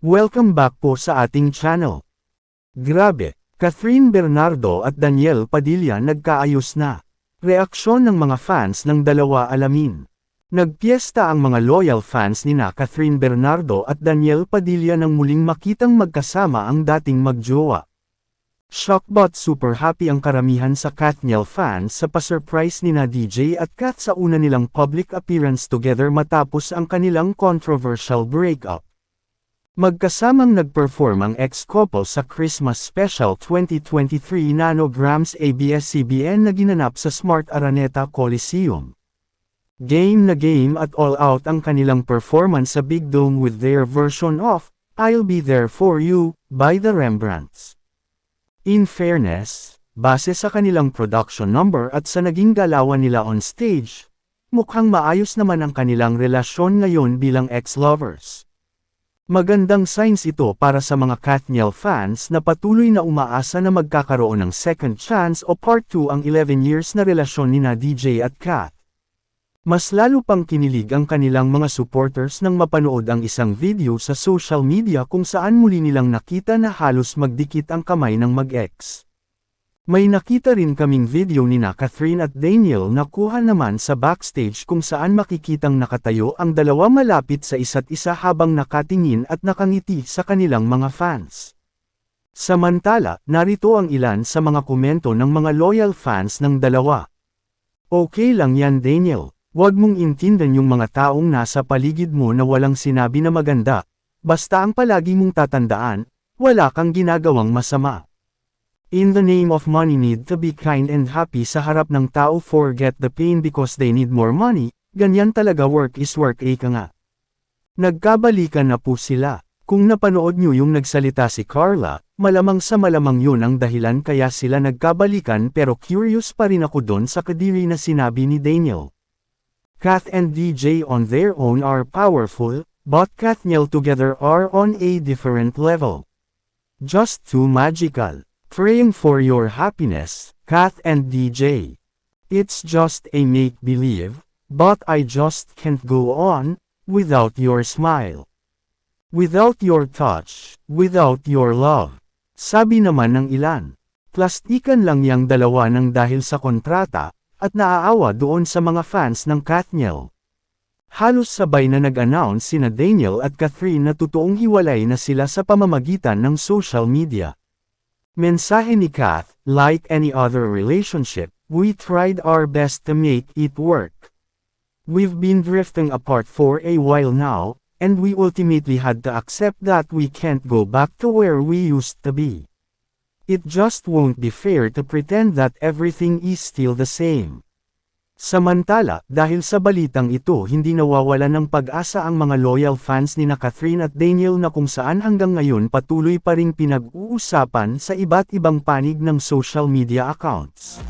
Welcome back po sa ating channel. Grabe, Catherine Bernardo at Daniel Padilla nagkaayos na. Reaksyon ng mga fans ng dalawa alamin. Nagpiesta ang mga loyal fans ni na Catherine Bernardo at Daniel Padilla nang muling makitang magkasama ang dating magjowa. Shock but super happy ang karamihan sa Katniel fans sa pa-surprise ni na DJ at Kat sa una nilang public appearance together matapos ang kanilang controversial breakup. Magkasamang nag-perform ang ex-couple sa Christmas Special 2023 Nanograms ABS-CBN na ginanap sa Smart Araneta Coliseum. Game na game at all out ang kanilang performance sa Big Dome with their version of I'll Be There For You by the Rembrandts. In fairness, base sa kanilang production number at sa naging galawan nila on stage, mukhang maayos naman ang kanilang relasyon ngayon bilang ex-lovers. Magandang signs ito para sa mga Katniel fans na patuloy na umaasa na magkakaroon ng second chance o part 2 ang 11 years na relasyon ni na DJ at Kat. Mas lalo pang kinilig ang kanilang mga supporters nang mapanood ang isang video sa social media kung saan muli nilang nakita na halos magdikit ang kamay ng mag-ex. May nakita rin kaming video ni na Catherine at Daniel na kuha naman sa backstage kung saan makikitang nakatayo ang dalawa malapit sa isa't isa habang nakatingin at nakangiti sa kanilang mga fans. Samantala, narito ang ilan sa mga komento ng mga loyal fans ng dalawa. Okay lang yan Daniel, huwag mong intindan yung mga taong nasa paligid mo na walang sinabi na maganda, basta ang palagi mong tatandaan, wala kang ginagawang masama. In the name of money need to be kind and happy sa harap ng tao forget the pain because they need more money, ganyan talaga work is work ika nga. Nagkabalikan na po sila. Kung napanood nyo yung nagsalita si Carla, malamang sa malamang yun ang dahilan kaya sila nagkabalikan pero curious pa rin ako doon sa kadiri na sinabi ni Daniel. Kath and DJ on their own are powerful, but Kathniel together are on a different level. Just too magical. Praying for your happiness, Kath and DJ. It's just a make-believe, but I just can't go on, without your smile. Without your touch, without your love. Sabi naman ng ilan. Plastikan lang yang dalawa ng dahil sa kontrata, at naaawa doon sa mga fans ng Katniel. Halos sabay na nag-announce sina Daniel at Catherine na totoong hiwalay na sila sa pamamagitan ng social media. Mensahe ni Kath, like any other relationship, we tried our best to make it work. We've been drifting apart for a while now, and we ultimately had to accept that we can't go back to where we used to be. It just won't be fair to pretend that everything is still the same. Samantala, dahil sa balitang ito hindi nawawala ng pag-asa ang mga loyal fans ni na Catherine at Daniel na kung saan hanggang ngayon patuloy pa ring pinag-uusapan sa iba't ibang panig ng social media accounts.